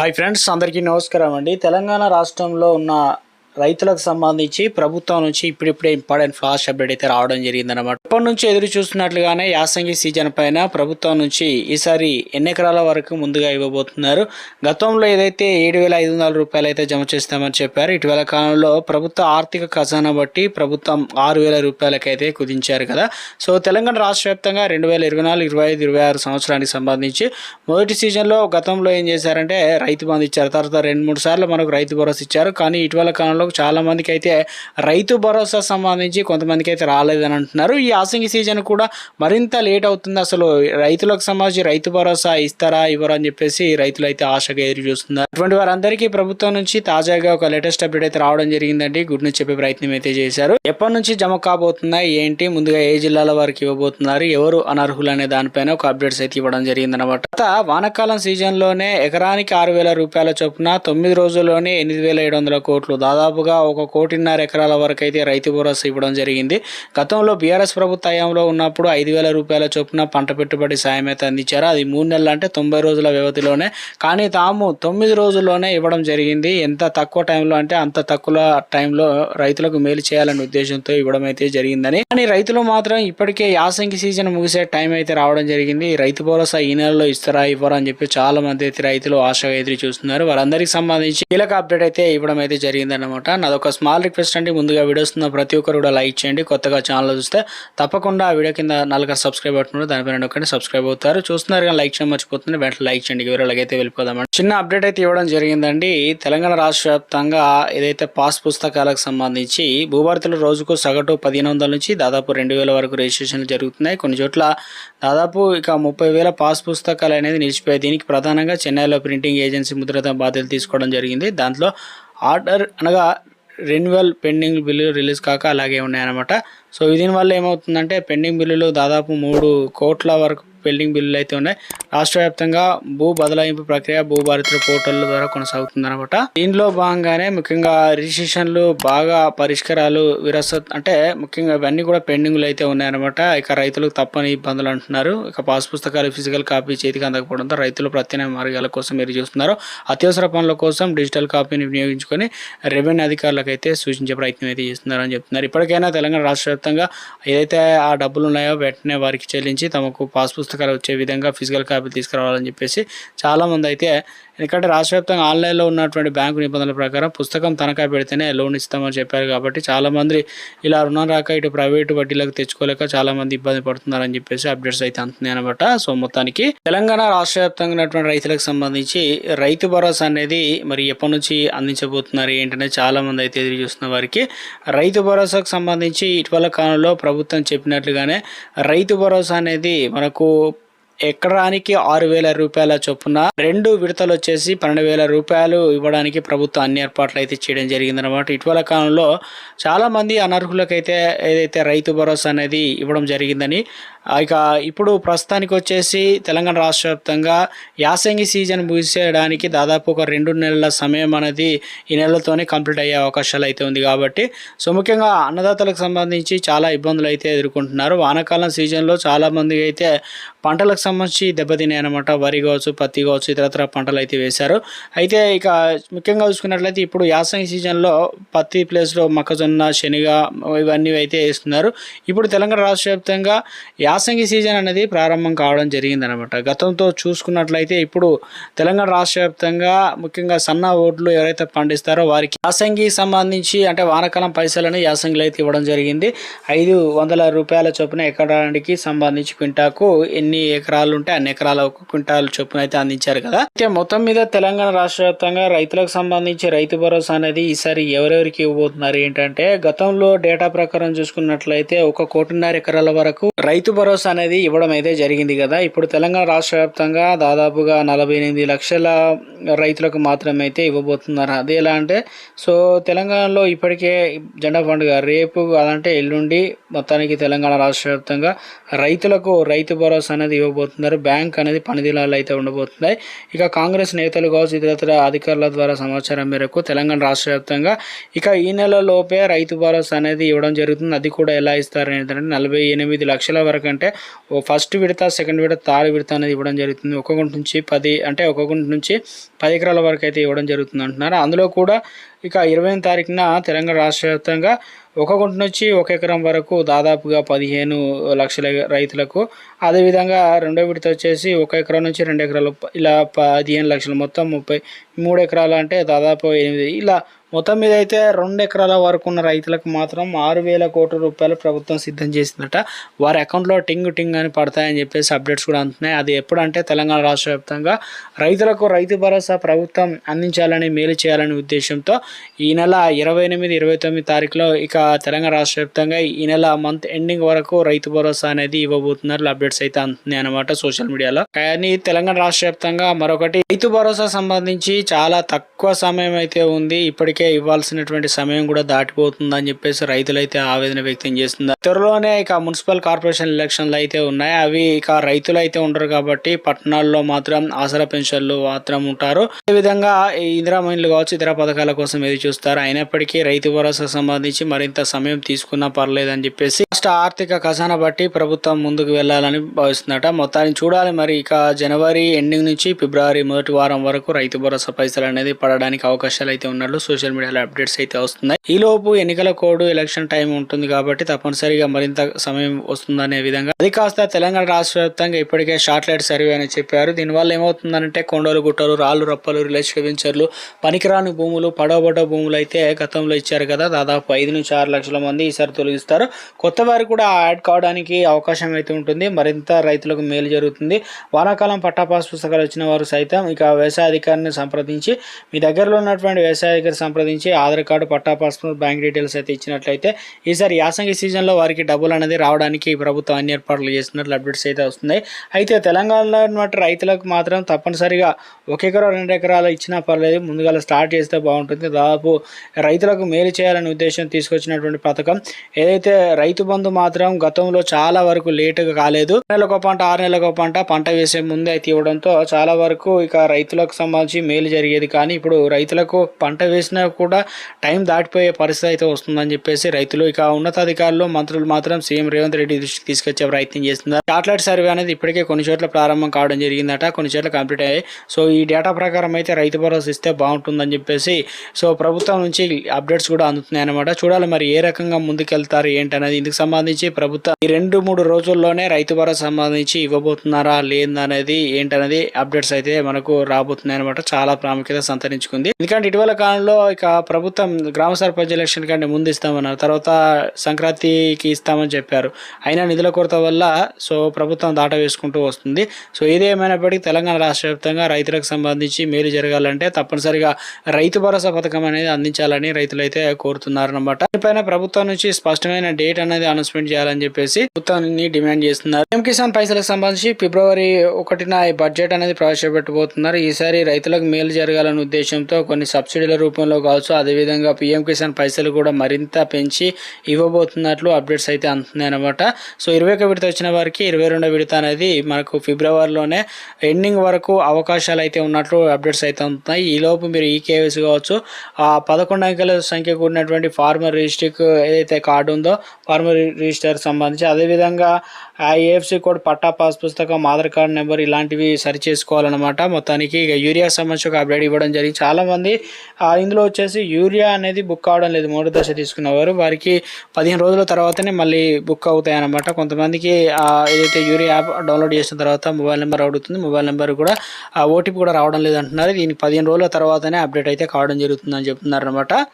Hi friends అందరికీ నమస్కారం అండి. తెలంగాణ రాష్ట్రంలో ఉన్న రైతులకు సంబంధించి ప్రభుత్వం నుంచి ఇప్పుడిప్పుడే ఇంపార్టెంట్ ఫ్లాష్ అప్డేట్ అయితే రావడం జరిగిందనమాట ఇప్పటి నుంచి ఎదురు చూస్తున్నట్లుగానే యాసంగి సీజన్ పైన ప్రభుత్వం నుంచి ఈసారి ఎన్ని ఎకరాల వరకు ముందుగా ఇవ్వబోతున్నారు? గతంలో ఏదైతే ఏడు వేల ఐదు వందల రూపాయలు అయితే జమ చేస్తామని చెప్పారు ఇటీవల కాలంలో ప్రభుత్వ ఆర్థిక ఖజానా బట్టి ప్రభుత్వం ఆరు వేల రూపాయలకైతే కుదించారు కదా. సో తెలంగాణ రాష్ట్ర వ్యాప్తంగా రెండు వేల ఇరవై నాలుగు ఇరవై ఐదు ఇరవై ఆరు సంవత్సరానికి సంబంధించి మొదటి సీజన్లో గతంలో ఏం చేశారంటే రైతు బంధు ఇచ్చారు. తర్వాత రెండు మూడు సార్లు మనకు రైతు భరోసా ఇచ్చారు. కానీ ఇటీవల కాలంలో చాలా చాలామందికి అయితే రైతు భరోసా సంబంధించి కొంతమందికి అయితే రాలేదని అంటున్నారు. ఈ ఆసంగి సీజన్ కూడా మరింత లేట్ అవుతుంది. అసలు రైతులకు సంబంధించి రైతు భరోసా ఇస్తారా ఇవ్వరా అని చెప్పేసి రైతులు అయితే ఆశగా ఎదురు చూస్తున్నారు. అటువంటి వారందరికీ ప్రభుత్వం నుంచి తాజాగా ఒక లేటెస్ట్ అప్డేట్ అయితే రావడం జరిగిందండి. గుడ్ న్యూస్ చెప్పే ప్రయత్నం అయితే చేశారు. ఎప్పటి నుంచి జమ కాబోతున్నాయి ఏంటి ముందుగా ఏ జిల్లాల వారికి ఇవ్వబోతున్నారు ఎవరు అనర్హులు అనే దానిపైన ఒక అప్డేట్స్ అయితే ఇవ్వడం జరిగిందనమాట వానకాలం వానాకాలం సీజన్లోనే ఎకరానికి ఆరు వేల రూపాయల చొప్పున తొమ్మిది రోజుల్లోనే ఎనిమిది వేల ఏడు వందల కోట్లు దాదాపుగా ఒక కోటిన్నర ఎకరాల వరకు అయితే రైతు భరోసా ఇవ్వడం జరిగింది. గతంలో బీఆర్ఎస్ ప్రభుత్వ హయాంలో ఉన్నప్పుడు ఐదు వేల రూపాయల చొప్పున పంట పెట్టుబడి సాయం అయితే అందించారు. అది మూడు నెలలు అంటే తొంభై రోజుల వ్యవధిలోనే. కానీ తాము తొమ్మిది రోజుల్లోనే ఇవ్వడం జరిగింది. ఎంత తక్కువ టైంలో అంటే అంత తక్కువ టైంలో రైతులకు మేలు చేయాలనే ఉద్దేశంతో ఇవ్వడం అయితే జరిగిందని. కానీ రైతులు మాత్రం ఇప్పటికే యాసంగి సీజన్ ముగిసే టైం అయితే రావడం జరిగింది. రైతు భరోసా ఈ నెలలో ఇస్తారా ఇవ్వరా అని చెప్పి చాలా మంది అయితే రైతులు ఆశగా ఎదురు చూస్తున్నారు. వారందరికి సంబంధించి కీలక అప్డేట్ అయితే ఇవ్వడం అయితే జరిగిందన్నమాట. అనమాట నాదొక స్మాల్ రిక్వెస్ట్ అండి. ముందుగా వీడియోస్ ఉన్న ప్రతి ఒక్కరు కూడా లైక్ చేయండి. కొత్తగా ఛానల్ చూస్తే తప్పకుండా ఆ వీడియో కింద నలుగురు సబ్స్క్రైబ్ అవుతున్నారు దానిపైన ఒకటి సబ్స్క్రైబ్ అవుతారు. చూస్తున్నారు కానీ లైక్ చేయడం మర్చిపోతుంది వెంటనే లైక్ చేయండి. వివరాలకి అలాగైతే వెళ్ళిపోదామండి చిన్న అప్డేట్ అయితే ఇవ్వడం జరిగిందండి. తెలంగాణ రాష్ట్ర వ్యాప్తంగా ఏదైతే పాస్ పుస్తకాలకు సంబంధించి భూభారతులు రోజుకు సగటు పదిహేను వందల నుంచి దాదాపు రెండు వేల వరకు రిజిస్ట్రేషన్లు జరుగుతున్నాయి. కొన్ని చోట్ల దాదాపు ఇక ముప్పై వేల పాస్ పుస్తకాలు అనేది నిలిచిపోయాయి. దీనికి ప్రధానంగా చెన్నైలో ప్రింటింగ్ ఏజెన్సీ ముద్రత బాధ్యతలు తీసుకోవడం జరిగింది. దాంట్లో ఆర్డర్ అనగా రెన్యువల్ పెండింగ్ బిల్లు రిలీజ్ కాక అలాగే ఉన్నాయన్నమాట. సో దీనివల్ల ఏమవుతుందంటే పెండింగ్ బిల్లులు దాదాపు మూడు కోట్ల వరకు పెండింగ్ బిల్లులు అయితే ఉన్నాయి. రాష్ట్ర వ్యాప్తంగా భూ బదలాయింపు ప్రక్రియ భూ భారతుల పోర్టల్ ద్వారా కొనసాగుతుంది అనమాట దీనిలో భాగంగానే ముఖ్యంగా రిజిస్ట్రేషన్లు బాగా పరిష్కారాలు విరసత్ అంటే ముఖ్యంగా ఇవన్నీ కూడా పెండింగ్లు అయితే ఉన్నాయన్నమాట. ఇక రైతులకు తప్పని ఇబ్బందులు అంటున్నారు. ఇక పాస్ పుస్తకాలు ఫిజికల్ కాపీ చేతికి అందకపోవడంతో రైతులు ప్రత్యామ్నాయ మార్గాల కోసం ఎదురు చూస్తున్నారు. అత్యవసర పనుల కోసం డిజిటల్ కాపీని వినియోగించుకొని రెవెన్యూ అధికారులకు అయితే సూచించే ప్రయత్నం అయితే చేస్తున్నారని చెప్తున్నారు. ఇప్పటికైనా తెలంగాణ రాష్ట్ర మొత్తంగా ఏదైతే ఆ డబ్బులు ఉన్నాయో వెంటనే వారికి చెల్లించి తమకు పాస్ పుస్తకాలు వచ్చే విధంగా ఫిజికల్ కాపీలు తీసుకురావాలని చెప్పేసి చాలామంది అయితే ఎందుకంటే రాష్ట్ర వ్యాప్తంగా ఆన్లైన్లో ఉన్నటువంటి బ్యాంకు నిబంధనల ప్రకారం పుస్తకం తనఖా పెడితేనే లోన్ ఇస్తామని చెప్పారు కాబట్టి చాలామంది ఇలా రుణం రాక ఇటు ప్రైవేటు వడ్డీలకు తెచ్చుకోలేక చాలామంది ఇబ్బంది పడుతున్నారని చెప్పేసి అప్డేట్స్ అయితే అందుతున్నాయి అనమాట సో మొత్తానికి తెలంగాణ రాష్ట్ర వ్యాప్తంగా ఉన్నటువంటి రైతులకు సంబంధించి రైతు భరోసా అనేది మరి ఎప్పటి నుంచి అందించబోతున్నారు ఏంటనే చాలా మంది అయితే ఎదురు చూస్తున్న వారికి రైతు భరోసాకు సంబంధించి ఇటీవల కాలంలో ప్రభుత్వం చెప్పినట్లుగానే రైతు భరోసా అనేది మనకు ఎకరానికి ఆరు వేల రూపాయల చొప్పున రెండు విడతలు వచ్చేసి పన్నెండు వేల రూపాయలు ఇవ్వడానికి ప్రభుత్వం అన్ని ఏర్పాట్లు అయితే చేయడం జరిగిందనమాట ఇటీవల కాలంలో చాలామంది అనర్హులకైతే ఏదైతే రైతు భరోసా అనేది ఇవ్వడం జరిగిందని ఇక ఇప్పుడు ప్రస్తుతానికి వచ్చేసి తెలంగాణ రాష్ట్ర వ్యాప్తంగా యాసంగి సీజన్ ముగిసేయడానికి దాదాపు ఒక రెండు నెలల సమయం అనేది ఈ నెలతోనే కంప్లీట్ అయ్యే అవకాశాలు అయితే ఉంది కాబట్టి సో ముఖ్యంగా అన్నదాతలకు సంబంధించి చాలా ఇబ్బందులు అయితే ఎదుర్కొంటున్నారు. వానాకాలం సీజన్లో చాలామంది అయితే పంటలకు సంబంధించి దెబ్బతినాయి అనమాట వరి కావచ్చు పత్తి కావచ్చు ఇతరత్ర పంటలు అయితే వేశారు. అయితే ఇక ముఖ్యంగా చూసుకున్నట్లయితే ఇప్పుడు యాసంగి సీజన్లో పత్తి ప్లేస్లో మొక్కజొన్న శనగ ఇవన్నీ అయితే వేస్తున్నారు. ఇప్పుడు తెలంగాణ రాష్ట్ర వ్యాప్తంగా యాసంగి సీజన్ అనేది ప్రారంభం కావడం జరిగిందనమాట గతంతో చూసుకున్నట్లయితే ఇప్పుడు తెలంగాణ రాష్ట్ర వ్యాప్తంగా ముఖ్యంగా సన్న ఓట్లు ఎవరైతే పండిస్తారో వారికి యాసంగి సంబంధించి అంటే వానకాలం పైసలను యాసంగిలో అయితే ఇవ్వడం జరిగింది. ఐదు వందల రూపాయల చొప్పున ఎకరానికి సంబంధించి క్వింటాకు ఎన్ని ఎకరాలు ఉంటే అన్ని ఎకరాల ఒక క్వింటాల్ చొప్పున అయితే అందించారు కదా. అయితే మొత్తం మీద తెలంగాణ రాష్ట్ర వ్యాప్తంగా రైతులకు సంబంధించి రైతు భరోసా అనేది ఈసారి ఎవరెవరికి ఇవ్వబోతున్నారు ఏంటంటే గతంలో డేటా ప్రకారం చూసుకున్నట్లయితే ఒక కోటిన్నర ఎకరాల వరకు రైతు భరోసా అనేది ఇవ్వడం అయితే జరిగింది కదా. ఇప్పుడు తెలంగాణ రాష్ట్ర వ్యాప్తంగా దాదాపుగా నలభై ఎనిమిది లక్షల రైతులకు మాత్రమే అయితే ఇవ్వబోతున్నారు. అది ఎలా అంటే సో తెలంగాణలో ఇప్పటికే జెండా పండుగ రేపు అదంటే ఎల్లుండి మొత్తానికి తెలంగాణ రాష్ట్ర వ్యాప్తంగా రైతులకు రైతు భరోసా అనేది ఇవ్వబోతున్నారు ఉండబోతున్నారు. బ్యాంక్ అనేది పనిదిలాలు అయితే ఉండబోతున్నాయి. ఇక కాంగ్రెస్ నేతలు కావచ్చు ఇతర అధికారుల ద్వారా సమాచారం మేరకు తెలంగాణ రాష్ట్ర వ్యాప్తంగా ఇక ఈ నెల లోపే రైతు భరోసా అనేది ఇవ్వడం జరుగుతుంది. అది కూడా ఎలా ఇస్తారు ఏంటంటే నలభై ఎనిమిది లక్షల వరకు అంటే ఓ ఫస్ట్ విడత సెకండ్ విడత థర్డ్ విడత అనేది ఇవ్వడం జరుగుతుంది. ఒక్కొక్కటి గుంట నుంచి పది అంటే ఒక గుంట నుంచి పది ఎకరాల వరకు అయితే ఇవ్వడం జరుగుతుంది అంటున్నారు. అందులో కూడా ఇక ఇరవై తారీఖున తెలంగాణ రాష్ట్ర వ్యాప్తంగా ఒక గుంట నుంచి ఒక ఎకరం వరకు దాదాపుగా పదిహేను లక్షల రైతులకు అదేవిధంగా రెండో విడత వచ్చేసి ఒక ఎకరం నుంచి రెండు ఎకరాలు ఇలా పదిహేను లక్షలు మొత్తం ముప్పై మూడు ఎకరాలు అంటే దాదాపు ఎనిమిది ఇలా మొత్తం మీద అయితే రెండు ఎకరాల వరకు ఉన్న రైతులకు మాత్రం ఆరు వేల కోట్ల రూపాయలు ప్రభుత్వం సిద్ధం చేసిందట. వారి అకౌంట్లో టింగ్ టింగ్ అని పడతాయని చెప్పేసి అప్డేట్స్ కూడా అందుతున్నాయి అది ఎప్పుడంటే తెలంగాణ రాష్ట్ర వ్యాప్తంగా రైతులకు రైతు భరోసా ప్రభుత్వం అందించాలని మేలు చేయాలనే ఉద్దేశంతో ఈ నెల ఇరవై ఎనిమిది ఇరవై తొమ్మిది తారీఖులో ఇక తెలంగాణ రాష్ట్ర వ్యాప్తంగా ఈ నెల మంత్ ఎండింగ్ వరకు రైతు భరోసా అనేది ఇవ్వబోతున్నారు అప్డేట్స్ అయితే అందుతున్నాయి అనమాట సోషల్ మీడియాలో కానీ తెలంగాణ రాష్ట్ర వ్యాప్తంగా మరొకటి రైతు భరోసా సంబంధించి చాలా తక్కువ సమయం అయితే ఉంది. ఇప్పటికి ఇవ్వాల్సినటువంటి సమయం కూడా దాటిపోతుందని చెప్పేసి రైతులు అయితే ఆవేదన వ్యక్తం చేస్తున్నారు. త్వరలోనే ఇక మున్సిపల్ కార్పొరేషన్ ఎలక్షన్లు అయితే ఉన్నాయి. అవి ఇక రైతులు అయితే ఉండరు కాబట్టి పట్టణాల్లో మాత్రం ఆసరా పెన్షన్లు మాత్రం ఉంటారు. అదేవిధంగా ఈ ఇందిరా మైన్లు కావచ్చు ఇతర పథకాల కోసం ఎదురు చూస్తారు. అయినప్పటికీ రైతు భరోసా సంబంధించి మరింత సమయం తీసుకున్నా పర్లేదని చెప్పేసి రాష్ట్ర ఆర్థిక ఖజానా బట్టి ప్రభుత్వం ముందుకు వెళ్ళాలని భావిస్తుందట. మొత్తాన్ని చూడాలి మరి ఇక జనవరి ఎండింగ్ నుంచి ఫిబ్రవరి మొదటి వారం వరకు రైతు భరోసా పైసలు అనేది పడడానికి అవకాశాలు అయితే ఉన్నట్లు సోషల్ మీడియాలో అప్డేట్స్ అయితే వస్తున్నాయి. ఈ లోపు ఎన్నికల కోడ్ ఎలక్షన్ టైం ఉంటుంది కాబట్టి తప్పనిసరిగా మరింత సమయం వస్తుందనే విధంగా. అది కాస్త తెలంగాణ రాష్ట్ర వ్యాప్తంగా ఇప్పటికే షార్ట్లైట్ సర్వే అని చెప్పారు. దీనివల్ల ఏమవుతుందంటే కొండలు గుట్టలు రాళ్ళు రప్పలు రిలేషన్ వెంచర్లు పనికిరాని భూములు పడవబడ్డ భూములు అయితే గతంలో ఇచ్చారు కదా. దాదాపు ఐదు నుంచి ఆరు లక్షల మంది ఈసారి తొలగిస్తారు. కొత్త వారు కూడా యాడ్ కావడానికి అవకాశం అయితే ఉంటుంది. మరింత రైతులకు మేలు జరుగుతుంది. వానాకాలం పట్టాపాస్ పుస్తకాలు వచ్చిన వారు సైతం ఇక వ్యవసాయ అధికారిని సంప్రదించి మీ దగ్గరలో ఉన్నటువంటి వ్యవసాయ అధికారి సంప్రదించి ఆధార్ కార్డు పట్టా పాస్పోర్ట్ బ్యాంక్ డీటెయిల్స్ అయితే ఇచ్చినట్లయితే ఈసారి యాసంగి సీజన్లో వారికి డబ్బులు అనేది రావడానికి ప్రభుత్వం అన్ని ఏర్పాట్లు చేస్తున్నట్లు అప్డేట్స్ అయితే వస్తున్నాయి. అయితే తెలంగాణలో ఉన్నట్టు రైతులకు మాత్రం తప్పనిసరిగా ఒక ఎకరా రెండు ఎకరాలు ఇచ్చినా పర్లేదు. ముందుగా స్టార్ట్ చేస్తే బాగుంటుంది. దాదాపు రైతులకు మేలు చేయాలనే ఉద్దేశం తీసుకొచ్చినటువంటి పథకం. ఏదైతే రైతు బంధు మాత్రం గతంలో చాలా వరకు లేటుగా కాలేదు. నెలకు పంట ఆరు నెలలకు పంట పంట వేసే ముందే అయితే ఇవ్వడంతో చాలా వరకు ఇక రైతులకు సంబంధించి మేలు జరిగేది కానీ ఇప్పుడు రైతులకు పంట వేసిన కూడా టైం దాటిపోయే పరిస్థితి అయితే వస్తుందని చెప్పేసి రైతులు ఇక ఉన్నతాధికారులు మంత్రులు మాత్రం సీఎం రేవంత్ రెడ్డి దృష్టికి తీసుకొచ్చే ప్రయత్నం చేస్తున్నారు. శాటిలైట్ సర్వే అనేది ఇప్పటికే కొన్ని చోట్ల ప్రారంభం కావడం జరిగిందట కొన్ని చోట్ల కంప్లీట్ అయ్యాయి. సో ఈ డేటా ప్రకారం అయితే రైతు భరోసా ఇస్తే బాగుంటుందని చెప్పేసి సో ప్రభుత్వం నుంచి అప్డేట్స్ కూడా అందుతున్నాయన్నమాట. చూడాలి మరి ఏ రకంగా ముందుకెళ్తారు ఏంటనేది. ఇందుకు సంబంధించి ప్రభుత్వం ఈ రెండు మూడు రోజుల్లోనే రైతు భరోసా సంబంధించి ఇవ్వబోతున్నారా లేదనేది ఏంటనేది అప్డేట్స్ అయితే మనకు రాబోతున్నాయి అనమాట చాలా ప్రాముఖ్యత సంతరించుకుంది. ఎందుకంటే ఇటీవల కాలంలో ఇక ప్రభుత్వం గ్రామ సర్పంచ్ ఎలక్షన్ కంటే ముందు ఇస్తామన్నారు. తర్వాత సంక్రాంతికి ఇస్తామని చెప్పారు. అయినా నిధుల కొరత వల్ల సో ప్రభుత్వం దాట వేసుకుంటూ వస్తుంది. సో ఏదేమైనప్పటికీ తెలంగాణ రాష్ట్ర వ్యాప్తంగా రైతులకు సంబంధించి మేలు జరగాలంటే తప్పనిసరిగా రైతు భరోసా పథకం అనేది అందించాలని రైతులు అయితే కోరుతున్నారన్నమాట. దీనిపైన ప్రభుత్వం నుంచి స్పష్టమైన డేట్ అనేది అనౌన్స్మెంట్ చేయాలని చెప్పేసి ప్రభుత్వాన్ని డిమాండ్ చేస్తున్నారు. ఎం కిసాన్ పైసలకు సంబంధించి ఫిబ్రవరి ఒకటిన బడ్జెట్ అనేది ప్రవేశపెట్టబోతున్నారు. ఈసారి రైతులకు మేలు జరగాలనే ఉద్దేశంతో కొన్ని సబ్సిడీల రూపంలో కావచ్చు. అదేవిధంగా పిఎం కిసాన్ పైసలు కూడా మరింత పెంచి ఇవ్వబోతున్నట్లు అప్డేట్స్ అయితే అందుతున్నాయి అనమాట సో ఇరవై ఒక విడత వచ్చిన వారికి ఇరవై రెండో విడత అనేది మనకు ఫిబ్రవరిలోనే ఎండింగ్ వరకు అవకాశాలు అయితే ఉన్నట్లు అప్డేట్స్ అయితే అందుతున్నాయి ఈలోపు మీరు ఈ కేవైసీ కావచ్చు ఆ పదకొండు అంకెల సంఖ్య కూడినటువంటి ఫార్మర్ రిజిస్ట్రిక్ ఏదైతే కార్డు ఉందో ఫార్మర్ రిజిస్టర్ సంబంధించి అదేవిధంగా ఆ ఏఎఫ్సి కోడ్ పట్టా పాస్ పుస్తకం ఆధార్ కార్డ్ నెంబర్ ఇలాంటివి సరి చేసుకోవాలన్నమాట మొత్తానికి ఇక యూరియా సంబంధించి ఒక అప్డేట్ ఇవ్వడం జరిగింది. చాలామంది ఇందులో వచ్చేసి యూరియా అనేది బుక్ కావడం లేదు. మూడో దశ తీసుకున్నవారు. వారికి పదిహేను రోజుల తర్వాతనే మళ్ళీ బుక్ అవుతాయన్నమాట. కొంతమందికి ఏదైతే యూరియా యాప్ డౌన్లోడ్ చేసిన తర్వాత మొబైల్ నెంబర్ అడుగుతుంది. మొబైల్ నెంబర్ కూడా ఆ ఓటీపీ కూడా రావడం లేదు అంటున్నారు దీనికి పదిహేను రోజుల తర్వాతనే అప్డేట్ అయితే కావడం జరుగుతుందని చెప్తున్నారు అనమాట